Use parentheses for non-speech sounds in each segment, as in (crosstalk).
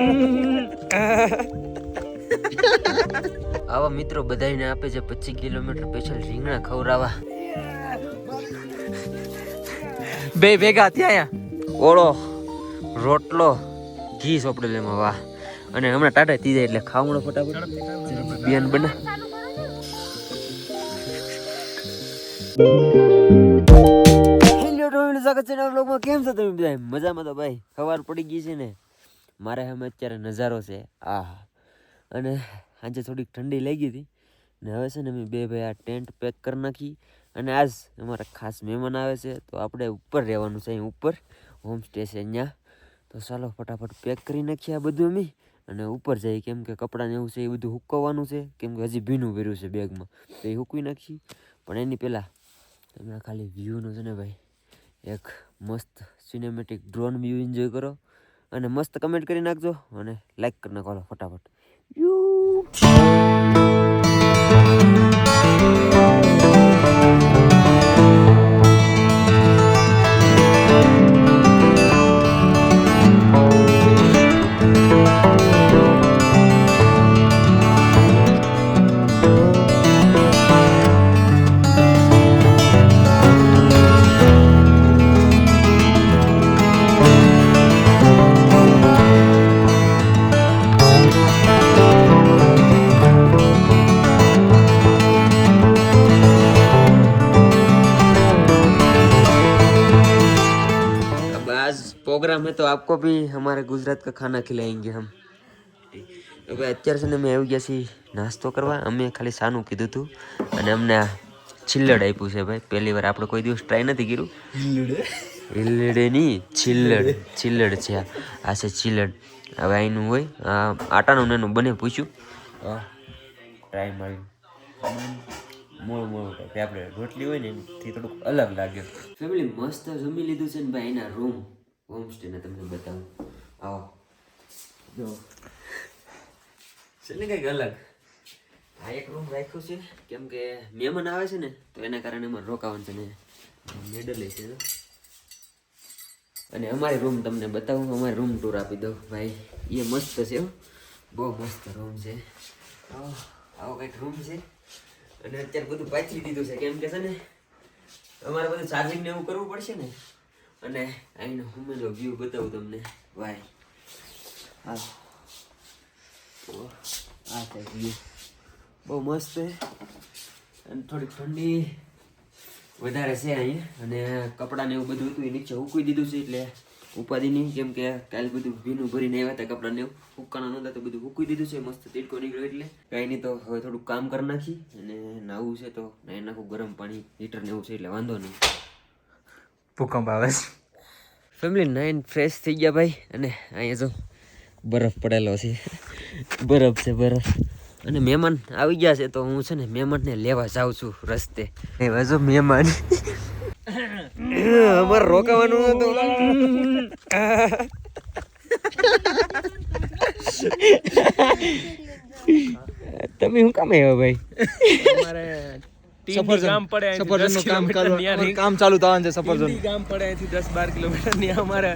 (laughs) આવા મિત્રો બધાને આપે છે પચીસ કિલોમીટર સ્પેશિયલ રીંગણા ખવડાવવા. બે ભેગા ત્યાં ઓળો, રોટલો, ઘી સોપડેલીમાં વાહ. અને હમણાં ટાટા તીજા એટલે ખાવણો ફટાફટ. બિયાન બના. હેલો ડોમિનો સ્વાગત છે નવા કેમ છો તમે બધા મજામાં તો ભાઈ. સવાર પડી ગઈ છે ને. મારે સામે અત્યારે નજારો છે. આહા. અને આજે થોડીક ઠંડી લાગી હતી. ને હવે છે ને અમે બે ભાઈ આ ટેન્ટ પેક કરી નાખી. અને આજ અમારા ખાસ મહેમાન આવે છે. તો આપણે ઉપર રહેવાનું છે અહીં ઉપર. હોમ સ્ટે છે અહીંયા. તો ચાલો ફટાફટ પેક કરી નાખીએ આ બધું અમે. અને ઉપર જઈએ. કેમ કે કપડાને એવું છે એ બધું હુકવવાનું છે. કેમ કે હજી ભીનું ભર્યું છે બેગમાં. તો એ હુકવી નાખી. પણ એની પહેલાં તમે ખાલી વ્યૂનું છે ને ભાઈ, એક મસ્ત સિનેમેટિક ડ્રોન વ્યૂ એન્જોય કરો. અને મસ્ત કમેન્ટ કરી નાખજો અને લાઈક કરી નાખો ફટાફટ. યુ प्रोग्राम है तो आपको भी हमारे गुजरात का खाना खिलाएंगे हम હવે અત્યારે છે ને અમે આવી ગયા છીએ નાસ્તો કરવા અમે ખાલી સાનું કીધું હતું અને અમને આ છિલ્લડ આપ્યું છે ભાઈ પહેલી વાર આપણે કોઈ દિવસ ટ્રાય નથી કર્યું હિલ્લડે નહીં છિલ્લડ છિલ્લડ છે આ આ છે છિલ્લડ હવે અહીંનું હોય આ આટાનું ને એનું બને પૂછ્યું ટ્રાય મારી મોળ મોળ ટાઈપ આપણે રોટલી હોય ને એનાથી થોડુંક અલગ લાગે ફેમિલી મસ્ત જમી લીધું છે ને ભાઈ એના રૂમ હોમ સ્ટે ને તમને બતાવું આવો જો છે ને કંઈક અલગ આ એક રૂમ રાખ્યો છે કેમ કે મહેમાન આવે છે ને તો એના કારણે અમારે રોકાવાનું છે ને મેડલ છે. અને અમારી રૂમ તમને બતાવું અમારી રૂમ ટૂર આપી દઉં ભાઈ એ મસ્ત છે. બહુ મસ્ત રૂમ છે. આવો આવો કંઈક રૂમ છે. અને અત્યારે બધું પાછી દીધું છે. કેમ કે છે ને અમારે બધું ચાર્જિંગ ને એવું કરવું પડશે ને. અને અહીંનો હુમેનો વ્યૂ બતાવું તમને. ભાઈ હા તો આ છે વ્યૂ બહુ મસ્ત છે. અને થોડીક ઠંડી વધારે છે અહીંયા. અને કપડાને એવું બધું હતું એ નીચે ઉકવી દીધું છે એટલે ઉપાધિ નહીં. કેમ કે કાલ બધું ભીનું ભરીને આવ્યા હતા કપડાને એવું. હુકાના નહોતા તો બધું ઉકવી દીધું છે. મસ્ત તીડકો નીકળ્યો એટલે. કાંઈ નહીં તો હવે થોડુંક કામ કરી નાખી. અને નાવું છે તો નાહી નાખું ગરમ પાણી હીટર ને એવું છે એટલે વાંધો નહીં. ભૂકંપ આવે છે. ફેમિલી નાઇન ફ્રેશ થઈ ગયા ભાઈ અને અહીંયા જો બરફ પડેલો છે. બરફ છે બરફ. અને મહેમાન આવી ગયા છે તો હું છે ને મહેમાનને લેવા જાઉં છું રસ્તે. એવા જો મહેમાન. અમારે રોકાવાનું હતું. (laughs) તમે શું કામ આવ્યા ભાઈ? અમારે ટીંડી પડે અહીંથી 10 કામ ચાલુ કામ ચાલુ થવાનું છે સફરજન. ટીંડી પડે અહીંથી દસ બાર કિલોમીટરની અમારે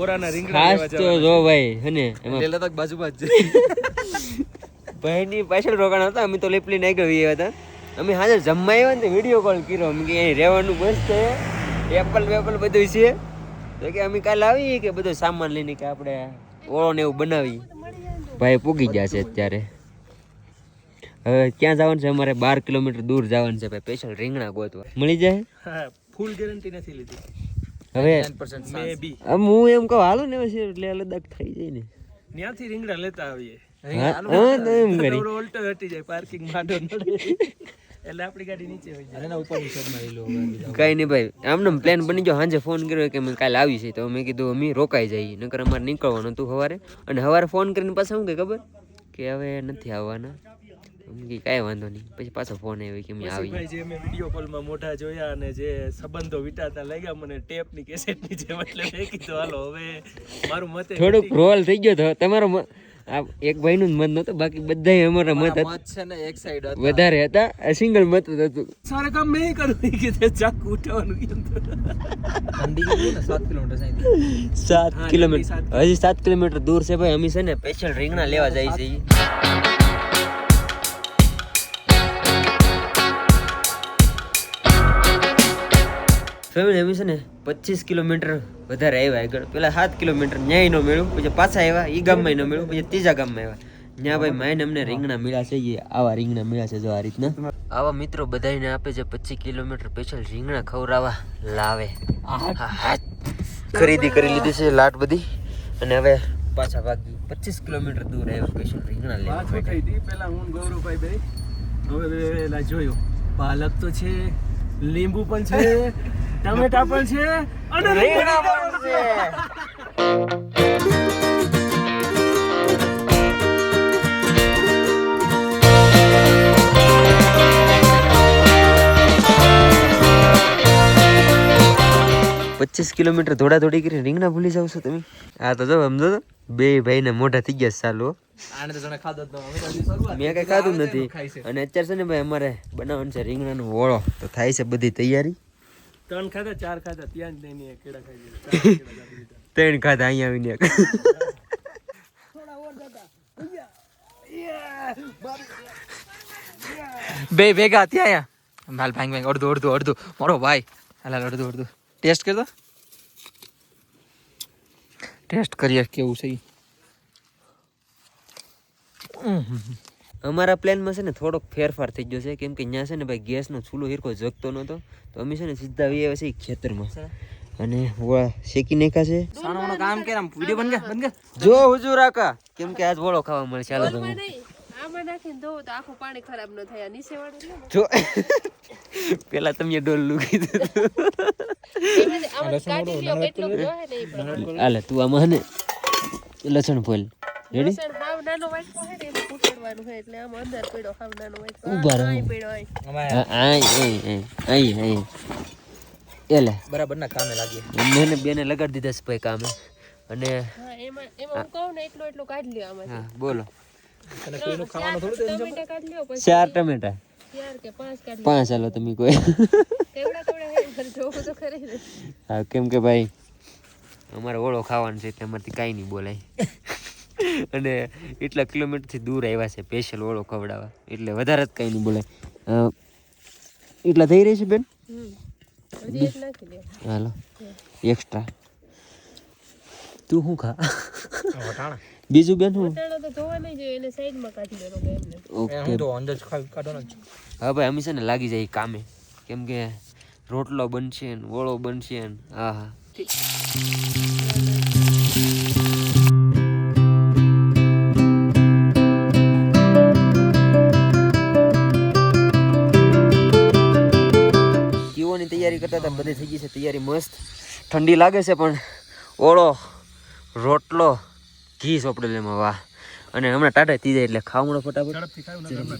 ઓરાના રીંગણા લેવા તો જવાના. જો ભાઈ હે એમાં તક બાજુ બાજુ છે. (laughs) ભાઈની પાછળ રોકાણ હતા અમે તો લેપલી નાઈ ગયા હતા. અમે હાજર જમવા આવ્યા ને વીડિયો કોલ કર્યો. અમે કે અહીં રહેવાનું મસ્ત છે. એપલ વેપલ બધું છે. તો કે અમે કાલે આવીએ કે બધો સામાન લઈને કે આપણે ઓળો ને એવું બનાવી ભાઈ પૂગી ગયા છે અત્યારે. હવે ક્યાં જવાનું છે? અમારે બાર કિલોમીટર દૂર જવાનું છે ભાઈ. સ્પેશિયલ રીંગણા ગોતવા. મળી જાય? ફૂલ ગેરંટી નથી લીધી. હવે હું એમ કહું હાલો ને પછી એટલે લદાખ થઈ જાય ને. ત્યાંથી રીંગણા લેતા આવીએ. જાય જાય. કઈ નહીં ભાઈ. આમને પ્લાન બની ગયો. સાંજે ફોન કર્યો કે કાલે આવી છે તો મેં કીધું અમે રોકાઈ જઈએ. નકર અમારે નીકળવાનું હતું સવારે. અને સવારે ફોન કરીને પાછા શું કે ખબર? કે હવે નથી આવવાના. કે કાંઈ વાંધો નહીં. પછી પાછો ફોન આવ્યો કે મેં આવી જે મેં વીડિયો કોલમાં મોઢા જોયા અને જે સંબંધો વિટાતા લાગ્યા મને ટેપની કેસેટની જેમ એટલે મેં કીધું હાલો હવે મારું મત થોડુંક રોલ થઈ ગયો તો તમારો આ એક ભાઈનું જ મત નહોતું બાકી બધાય અમારા મત હતા. મત છે ને એક સાઈડ વધારે હતા સિંગલ મત હતું. સારે કામ મેં ય કર્યું કે તે ચાકુ ઉઠાવવાનું કીધું તો. ઠંડી કેટલી ને સાત કિલોમીટર હજી સાત કિલોમીટર દૂર છે ભાઈ અમે છે ને સ્પેશિયલ રીંગણા લેવા જાય છે ફેમિલી અમે છે ને પચીસ કિલોમીટર વધારે આવ્યા આગળ. પેલા સાત કિલોમીટર ન્યાય નો મેળ્યું પછી પાછા આવ્યા એ ગામમાં ન મેળ્યું પછી ત્રીજા ગામમાં આવ્યા. ત્યાં ભાઈ માઈને અમને રીંગણા મળ્યા છે એ આવા રીંગણા મળ્યા છે જો આ રીતના. આવા મિત્રો બધાને આપે છે પચીસ કિલોમીટર સ્પેશિયલ રીંગણા ખવડાવવા લાવે. ખરીદી કરી લીધી છે લાટ બધી. અને હવે પાછા ભાગી. પચીસ કિલોમીટર દૂર આવ્યા સ્પેશિયલ રીંગણા લેવા પેલા હું ગૌરવભાઈ ભાઈ હવે જોયું. પાલક તો છે લીંબુ પણ છે ટમેટા પણ છે અને રીંગણા પણ છે. પચીસ કિલોમીટર દોડા દોડી કરી રીંગણા ભૂલી જાવ છો તમે? આ તો જો સમજો તો બે ભાઈ ને મોઢા થઈ ગયા ચાલુ. આને તો જણે ખાધો જ મેં કઈ ખાધું નથી. અને અત્યારે છે ને ભાઈ અમારે બનાવવાનું છે રીંગણાનો ઓળો તો થાય છે બધી તૈયારી. ત્રણ ખાધા, ચાર ખાધા, ત્યાં જ નહીં કેળા ખાઈ. ત્રણ ખાધા, અહીંયા આવીને બે ભેગા ત્યાં આયા માલ ભાંગ ભાંગ અડધું અડધું અડધું. મારો ભાઈ. હાલ હાલ, અડધું અડધું. ટેસ્ટ કરતો ટેસ્ટ કરીએ કેવું છે. અમારા પ્લાનમાં છે ને થોડોક ફેરફાર થઈ ગયો છે. કેમ કે ત્યાં છે ને ભાઈ ગેસનો ચૂલો હિરકો જગતો નહોતો. તો અમે છે ને સીધા વી આવ્યા છીએ ખેતરમાં. અને વોળા શેકી નાખ્યા છે. સાણોનો કામ કે આમ વિડિયો બન ગયા બન ગયા જો હુજુર આકા કેમ કે આજ વોળો ખાવા મળે ચાલો તમે આમાં નાખીને ધોવો તો આખું પાણી ખરાબ ન થાય. નીચે વાળું જો. (laughs) પેલા તમે ડોલ એ પ્રમાણે. હાલે તું આમાં ને લસણ ફોલ રેડી લસણ હાવ નાનો વાટકો હોય ને એમાં કૂટવાનું હોય એટલે આમ અંદર પડ્યો હાવ નાનો વાટકો. ઊભા પડ્યો આય. અમારે આય આય આય આય એલે. બરાબર ના કામે લાગીએ મેં બેને લગાડી દીધા છે ભાઈ કામે. અને હા એમાં એમાં હું કહું ને એટલો એટલો કાઢી લ્યો આમાંથી. હા બોલો. અને ત્રણ, ચાર ટમેટા કાઢી લ્યો પછી. ચાર ટમેટા. પાંચ કાઢી હાલો તમે કોઈ. હા કેમ કે ભાઈ અમારે ઓળો ખાવાનો છે એટલે અમારથી કાંઈ નહીં બોલાય. અને એટલા કિલોમીટરથી દૂર આવ્યા છે સ્પેશિયલ ઓળો ખવડાવવા. એટલે વધારે જ કાંઈ નહીં બોલાય એટલા થઈ રહી છે બેન? હાલો. એક્સ્ટ્રા તું શું ખા? બીજું બેન હું તો અંદર જ ખાઈ કાઢો ને હા ભાઈ અમે છે ને લાગી જાય કામે. કેમ કે રોટલો બનશે ને ઓળો બનશે ને હા હા તૈયારી કરતા હતા બધી થઈ ગઈ છે તૈયારી મસ્ત. ઠંડી લાગે છે પણ ઓળો રોટલો ઘી સોપડેલ એમાં વાહ. અને હમણાં ટાટા થઈ જાય એટલે ખાવણો ફટાફટ.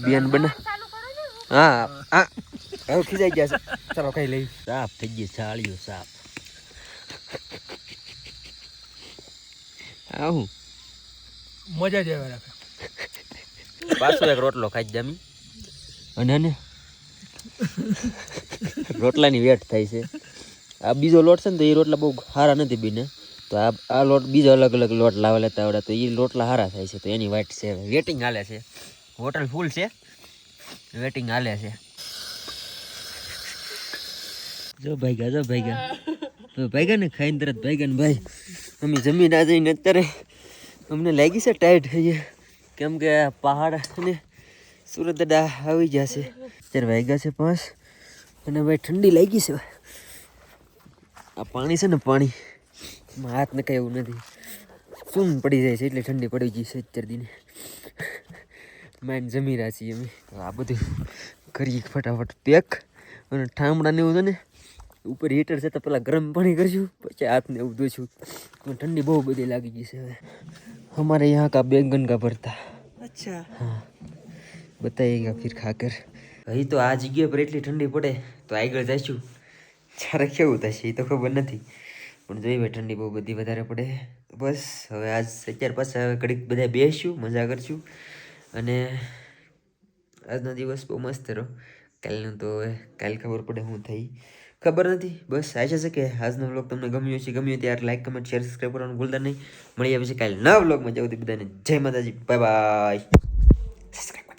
બેન બને. હા હા. હવે ખીજાઈ ગયા છે. ચાલો ખાઈ લઈ સાફ થઈ ગઈ સાળીઓ સાફ. આવું. મજા જ આવે રાખે. પાછો એક રોટલો ખાઈ જ જામી. અને ને (laughs) રોટલાની વેટ થાય છે. આ બીજો લોટ છે ને તો એ રોટલા બહુ સારા નથી બીને. તો આ આ લોટ બીજો અલગ અલગ લોટ લાવે લેતા આવડે તો એ લોટલા સારા થાય છે. તો એની વાટ છે વેટિંગ હાલે છે. હોટલ ફૂલ છે. વેટિંગ હાલે છે. જો ભાઈગા જો ભાઈગા. ભાઈગા ને ખાઈને તરત ભાઈગા ને ભાઈ, અમે જમીન આ જઈને અત્યારે અમને લાગી છે ટાઈટ થઈ કેમ કે પહાડ અને સુરત આવી જશે અત્યારે વાગ્યા છે પાંચ અને ભાઈ ઠંડી લાગી છે આ પાણી છે ને પાણી એમાં હાથ નખાય એવું નથી સૂન પડી જાય છે એટલે ઠંડી પડી ગઈ છે અત્યાર દીને માઇન જમી રહ્યા છીએ અમે તો આ બધું કરીએ ફટાફટ પેક અને ઠામડાને એવું છે ને ઉપર હીટર છે તો પેલા ગરમ પાણી કરશું પછી હાથને એવું ધોઈશું પણ ઠંડી બહુ બધી લાગી ગઈ છે હવે हमारे यहाँ का बैंगन का भरता અચ્છા हाँ बताइएगा फिर खाकर અહીં તો આ જગ્યા પર એટલી ઠંડી પડે તો આગળ જઈશું ત્યારે કેવું થશે એ તો ખબર નથી. પણ જોઈએ ઠંડી બહુ બધી વધારે પડે. બસ, હવે આજ અત્યાર પાછા હવે ઘડીક બધા બેસીશું, મજા કરશું. અને આજનો દિવસ બહુ મસ્ત રહ્યો. કાલનું તો કાલ ખબર પડે શું થઈ. ખબર નથી. બસ, આશા છે કે આજનો વ્લોગ તમને ગમ્યો છે ગમ્યો ત્યારે લાઈક કમેન્ટ શેર સબસ્ક્રાઈબ કરવાનું ભૂલતા નહીં. મળી આવે છે કાલે નવા વ્લોગમાં જવું બધાને જય માતાજી. Bye bye subscribe